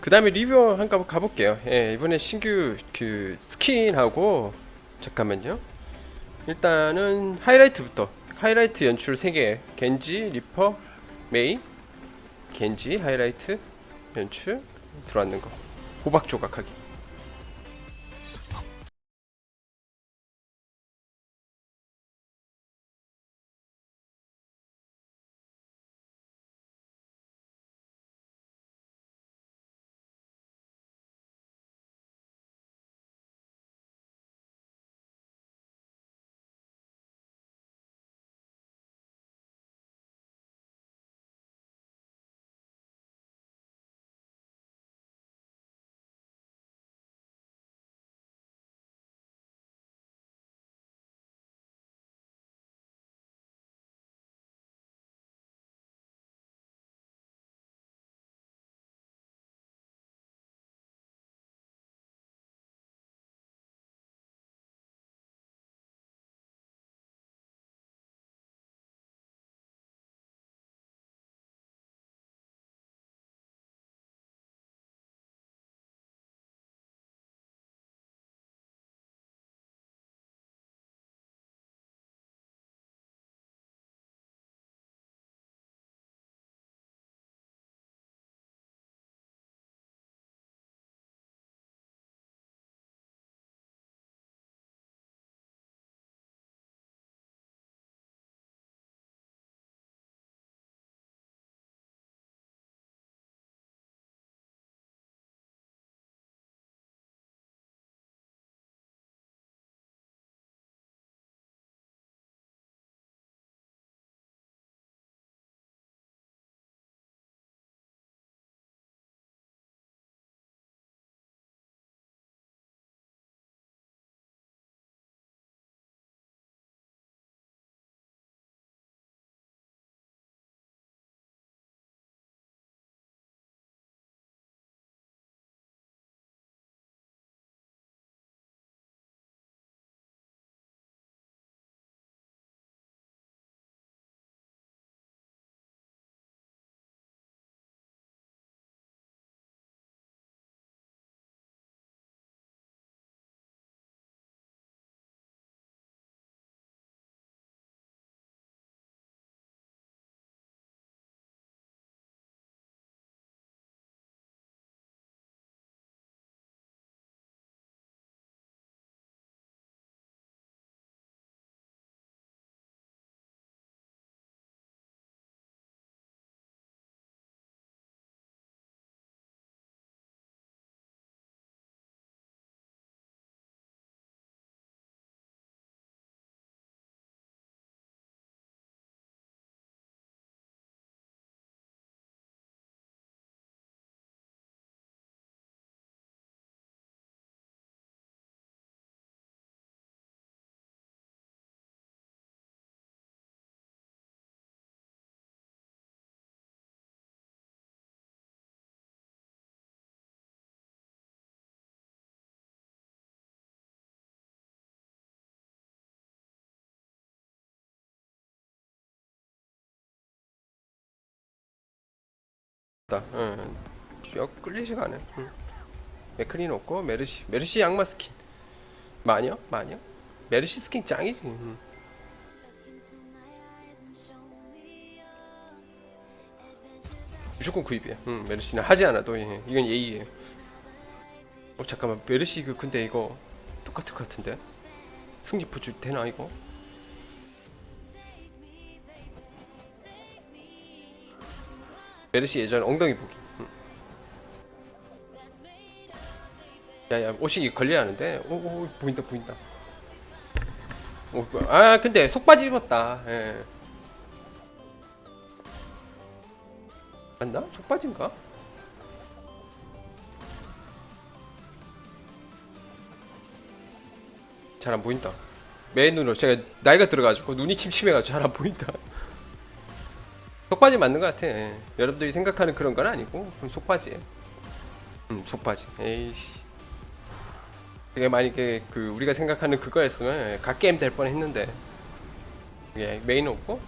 그 다음에 리뷰 한번 가볼게요. 예, 이번에 신규 그 스킨하고 잠깐만요. 일단은 하이라이트부터. 하이라이트 연출 3개. 겐지, 리퍼, 메이. 겐지 하이라이트 연출 들어왔는 거. 호박 조각하기 다 응. 뼈 끌리지가 않아. 응. 맥크린 없고 메르시 메르시 양마 스킨 마녀 마녀 메르시 스킨 짱이지. 응. 무조건 구입이야. 응, 메르시는 하지 않아도 예. 이건 예의예요. 어 잠깐만 메르시 그 근데 이거 똑같을 것 같은데 승리포 줄 되나 이거? 메르시 예전 엉덩이 보기. 응. 야야 옷이 걸려야 하는데 오, 오 보인다 보인다. 오, 아 근데 속바지 입었다. 예. 맞나? 속바지인가? 잘 안 보인다. 맨 눈으로 제가 나이가 들어가지고 눈이 침침해가지고 잘 안 보인다. 속바지 맞는 것 같아. 예. 여러분들이 생각하는 그런 건 아니고 속바지예요. 음, 속바지. 에이씨. 이게 만약에 그 우리가 생각하는 그거였으면 갓게임 될 뻔했는데 이게 메인 없고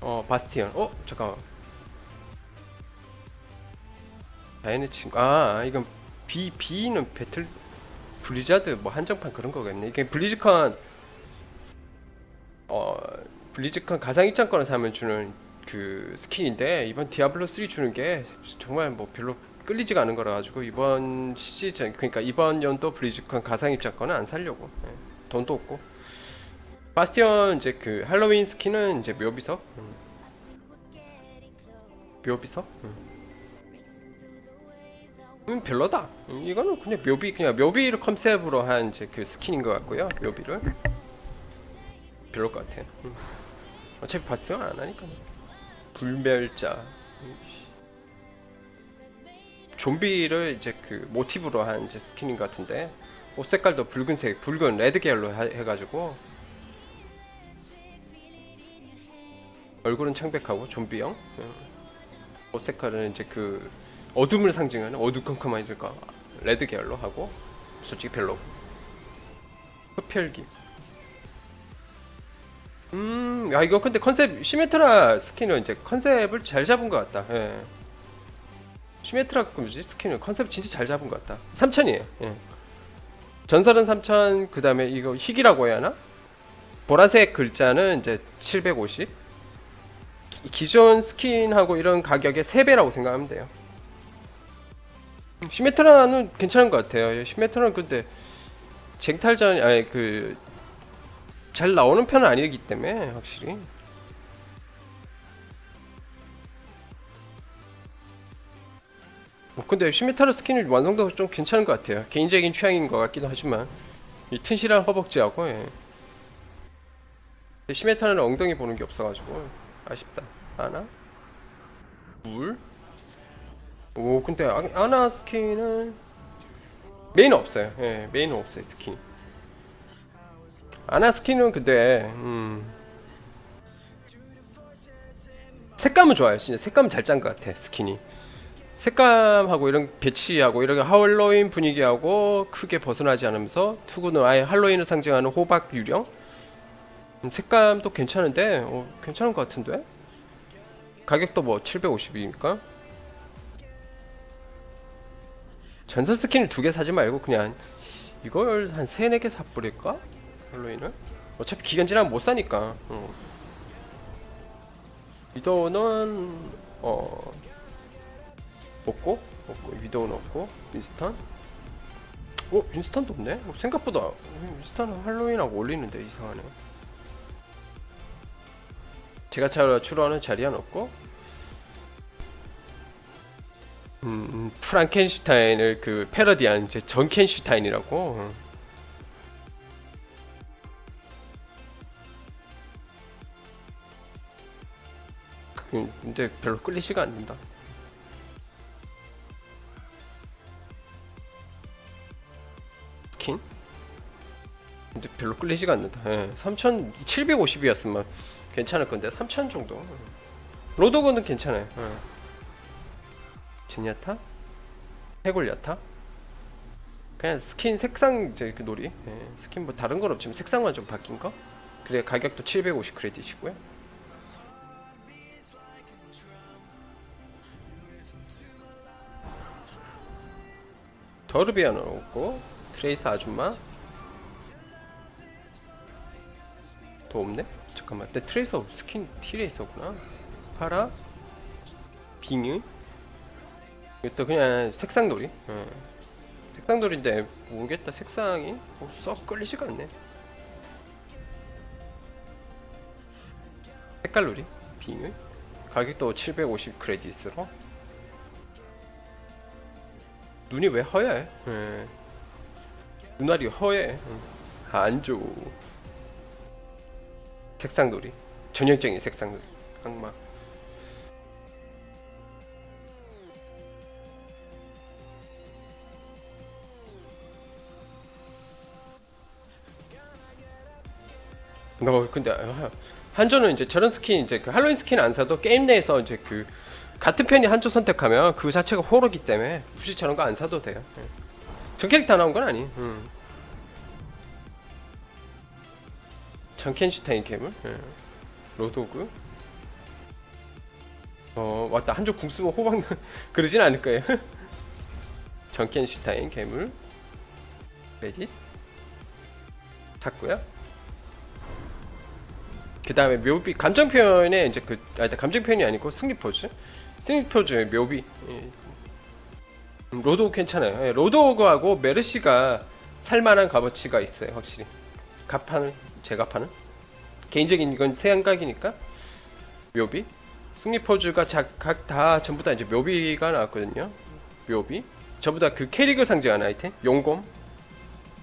어 바스티언. 어 잠깐만. 자연의 친구. 아 이건 B B는 배틀 블리자드 뭐 한정판 그런 거겠네. 이게 블리즈컨 리즈컨 가상 입장권을 사면 주는 그 스킨인데 이번 디아블로 3 주는 게 정말 뭐 별로 끌리지가 않은 거라 가지고 이번 시즌 그러니까 이번 연도 블리즈컨 가상 입장권은 안 살려고. 예, 돈도 없고. 바스티온 이제 그 할로윈 스킨은 이제 묘비석 음. 묘비석 음. 음 별로다. 음, 이거는 그냥 묘비 그냥 묘비를 컨셉으로 한 이제 그 스킨인 것 같고요 묘비를. 별로 것 같아 음. 어차피 바스티온 안 하니까 불멸자. 좀비를 이제 그 모티브로 한 이제 스킨인 것 같은데 옷 색깔도 붉은색, 붉은 레드 계열로 하- 해가지고 얼굴은 창백하고 좀비형? 음. 옷 색깔은 이제 그 어둠을 상징하는 어두컴컴하니까 레드 계열로 하고 솔직히 별로. 흡혈기 음, 야 이거 근데 컨셉 시메트라 스킨은 이제 컨셉을 잘 잡은 것 같다. 예. 시메트라 그 뭐지 스킨은 컨셉 진짜 잘 잡은 것 같다. 3천이에요. 예. 전설은 3천 그 다음에 이거 희귀라고 해야 하나? 보라색 글자는 이제 750. 기- 기존 스킨하고 이런 가격의 3배라고 생각하면 돼요. 음, 시메트라는 괜찮은 것 같아요. 시메트라는 근데 쟁탈전 아니 그 잘 나오는 편은 아니기 때문에 확실히 뭐 근데 시메타르 스킨의 완성도가 좀 괜찮은 것 같아요 개인적인 취향인 것 같기도 하지만 이 튼실한 허벅지하고 예. 근데 시메타르는 엉덩이 보는 게 없어가지고 아쉽다 아나? 물? 오 근데 아, 아나 스킨은 메인은 없어요 예 메인은 없어요 스킨 아나 스킨은 근데 음. 색감은 좋아요. 진짜 색감은 잘짠 것 같아 스킨이. 색감하고 이런 배치하고 이런 할로윈 분위기하고 크게 벗어나지 않으면서 투구는 아예 할로윈을 상징하는 호박 유령? 음, 색감도 괜찮은데 어, 괜찮은 것 같은데? 가격도 뭐 750이니까? 전설 스킨을 두 개 사지 말고 그냥 이걸 한 세네 개 사버릴까? 할로윈을? 어차피 기간 지나면 못 사니까. 어. 위도우는 어 없고 없고 위도우는 없고 윈스턴? 어 윈스턴도 없네. 어, 생각보다 윈스턴은 할로윈하고 어울리는데 이상하네. 제가 차 추로하는 자리안 없고 음, 음, 프랑켄슈타인을 그 패러디한 전켄슈타인이라고 근데 별로 끌리지가 않는다. 스킨? 근데 별로 끌리지가 않는다. 예. 3,750이었으면 괜찮을 건데 3,000 정도. 로도그는 괜찮아요. 예. 제니아타? 해골 야타? 그냥 스킨 색상 이제 그 놀이. 예. 스킨 뭐 다른 건 없지만 색상만 좀 바뀐 거. 그래 가격도 750 크레딧이고요. 더르비아는 없고 트레이스 아줌마? 더 없네? 잠깐만. 근데 트레이서 스킨 티레이서구나. 파라? 빙유 이것도 그냥 색상놀이? 예. 색상놀이인데 모르겠다. 색상이 뭐 썩 끌리지가 않네. 색깔놀이? 빙유 가격도 750 크레딧으로 눈이 왜 허해? 예. 눈알이 허해. 응. 안 좋. 색상놀이. 전형적인 색상놀이. 악마. 너 근데 아, 한조는 이제 저런 스킨 이제 그 할로윈 스킨 안 사도 게임 내에서 이제 그 같은 편이 한조 선택하면 그 자체가 호러기 때문에 저런 거안 사도 돼요. 예. 전 캐릭터 나온 건 아니. 음. 전켄슈타인 캠을 예. 로도그. 어 맞다 한조 궁 쓰면 호박 그러진 않을 거예요. 정켄슈타인 괴물 레딧 샀고요. 그 다음에 묘비 감정 표현에 이제 그 아, 감정 표현이 아니고 승리 포즈 승리 포즈 묘비 예. 음, 로드오그 괜찮아요. 예, 로드오그하고 메르시가 살만한 값어치가 있어요, 확실히. 갑판을 파는 개인적인 이건 생각이니까 묘비 승리 포즈가 각 다 전부 다 이제 묘비가 나왔거든요. 묘비 전부 다 그 캐릭을 상징하는 아이템 용검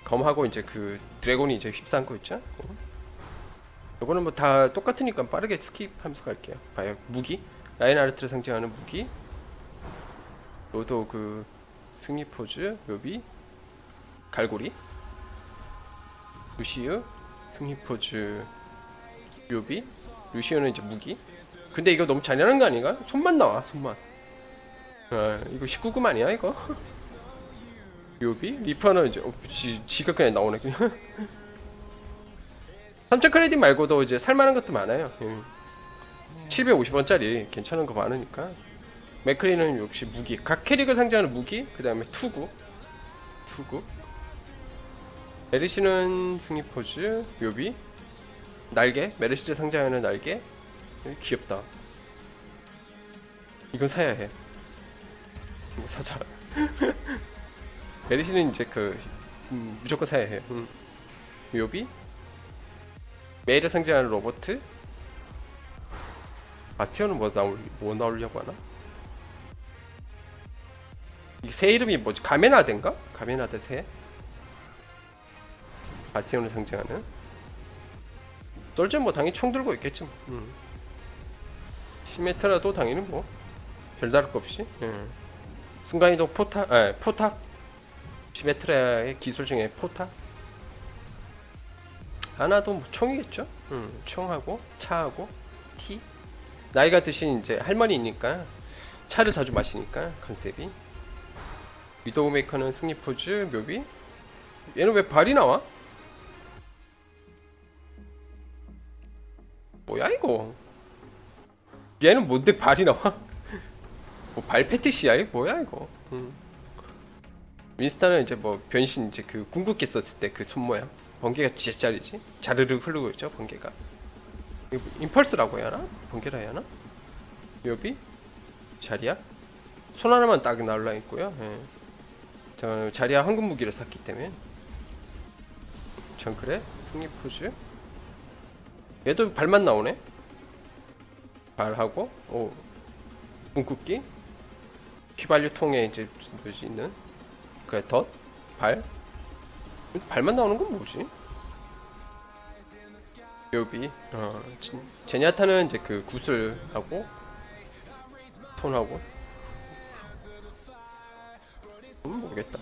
검하고 이제 그 드래곤이 이제 휩싸고 있죠. 어. 이거는 뭐 다 똑같으니까 빠르게 스킵하면서 갈게요. 봐요 무기 라인하르트를 상징하는 무기. 로도 그 승리 포즈 묘비 갈고리. 루시우 승리 포즈 묘비. 루시우는 이제 무기. 근데 이거 너무 잔인한 거 아닌가? 손만 나와 손만. 아 이거 19금 아니야 이거? 묘비? 리퍼는 이제 어, 지, 지가 그냥 나오네 그냥. 3천 크레딧 말고도 이제 살만한 것도 많아요. 예. 750원짜리 괜찮은 거 많으니까. 맥크리는 역시 무기. 각 캐릭을 상징하는 무기 그 다음에 투구. 투구. 메르시는 승리 포즈 묘비. 날개 메르시를 상징하는 날개. 예, 귀엽다. 이건 사야 해. 이거 사자. 메르시는 이제 그 음, 무조건 사야 해. 음. 묘비. 메일을 상징하는 로버트 바스티온은 뭐 나올 뭐 나오려고 하나? 이 새 이름이 뭐지? 가메나데인가? 가메나데 새? 바스티온을 상징하는 썰전 뭐 당연히 총 들고 있겠지 뭐. 음. 시메트라도 당연히 뭐 별다를 거 없이 음. 순간이동 포탑 아 포탑 시메트라의 기술 중에 포탑 하나도 뭐 총이겠죠? 음, 총하고 차하고 티 나이가 드신 이제 할머니니까 차를 자주 마시니까 컨셉이. 위도우 메이커는 승리 포즈 묘비. 얘는 왜 발이 나와? 뭐야 이거? 얘는 뭔데 발이 나와? 뭐 발 패티시야 이 뭐야 이거? 음. 윈스타는 이제 뭐 변신 이제 그 궁극기 썼을 때 그 손 모양. 번개가 진짜 짜리지? 자르르 흐르고 있죠 번개가 이거 뭐 임펄스라고 해야 하나? 번개라 해야 하나? 묘비? 자리야? 손 하나만 딱 나올라 있고요 예. 저 자리야 황금 무기를 샀기 때문에 정크레 승리 포즈 얘도 발만 나오네 발하고 오 궁극기 휘발유 통에 이제 뭐지 있는 그래 덧발 발만 나오는 건 뭐지? 묘비 어 진- 제니아타는 이제 그 구슬하고 손하고. 음 모르겠다.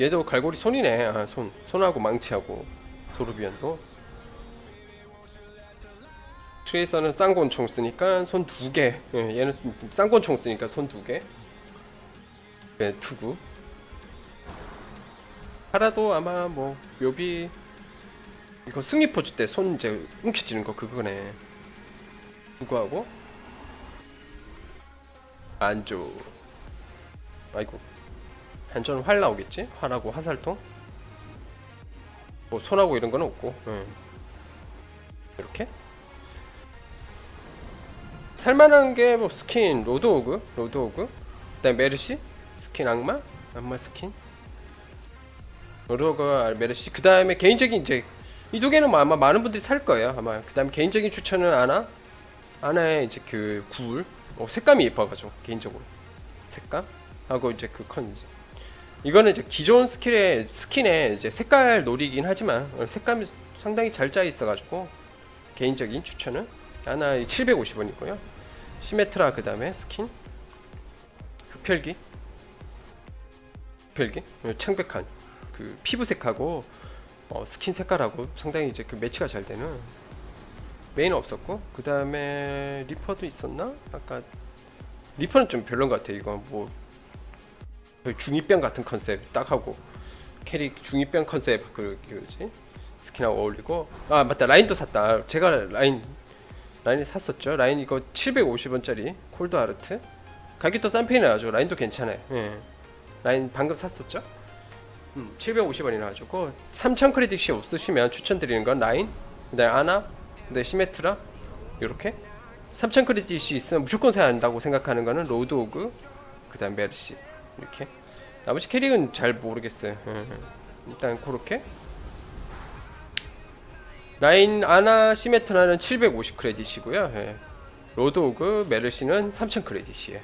얘도 갈고리 손이네. 아, 손. 손하고 망치하고. 도르비언도. 트레이서는 쌍권총 쓰니까 손 두 개. 예, 얘는 쌍권총 쓰니까 손 두 개. 네, 투구. 하라도 아마 뭐 묘비 이거 승리 포즈 때 손 이제 움켜쥐는 거 그거네. 투구하고 안주. 아이고 한전 활 나오겠지? 활하고 화살통. 뭐 손하고 이런 건 없고. 예. 이렇게. 살만한 게 뭐 스킨 로드오그 로드오그 그다음 메르시 스킨 악마? 악마 스킨? 로드오그 메르시 그 다음에 개인적인 이제 이 두 개는 뭐 아마 많은 분들이 살 거예요 아마. 그 다음에 개인적인 추천은 아나? 아나의 이제 그 굴 어, 색감이 예뻐가지고 개인적으로. 색감? 하고 이제 그 컨 이거는 이제 기존 스킬의 스킨의 이제 색깔 놀이긴 하지만 어, 색감이 상당히 잘 짜 있어가지고 개인적인 추천은 하나 750원이고요. 시메트라 그 다음에 스킨? 흡혈기 어, 창백한 그 피부색하고 어, 스킨 색깔하고 상당히 이제 그 매치가 잘 되는. 메인은 없었고 그 다음에 리퍼도 있었나? 아까 리퍼는 좀 별론 것 같아 이거 뭐 중이병 같은 컨셉 딱 하고 캐릭 중이병 컨셉 그 그지? 스킨하고 어울리고. 아 맞다. 라인도 샀다. 제가 라인 라인 샀었죠. 라인 이거 750원짜리 콜드 아르트. 가격도 싼 편이 나죠 라인도 괜찮아요. 예. 라인 방금 샀었죠? 음, 750원이 나 가지고 3000 크레딧이 없으시면 추천드리는 건 라인 그다음에 아나 그다음에 시메트라 요렇게 3000 크레딧이 있으면 무조건 사야 한다고 생각하는 거는 로드 오그 그다음 메르시 이렇게. 나머지 캐릭은 잘 모르겠어요. 예. 일단 그렇게. 라인 아나 시메트라는 750 크레딧이고요. 예. 로드 오그 메르시는 3000 크레딧이에요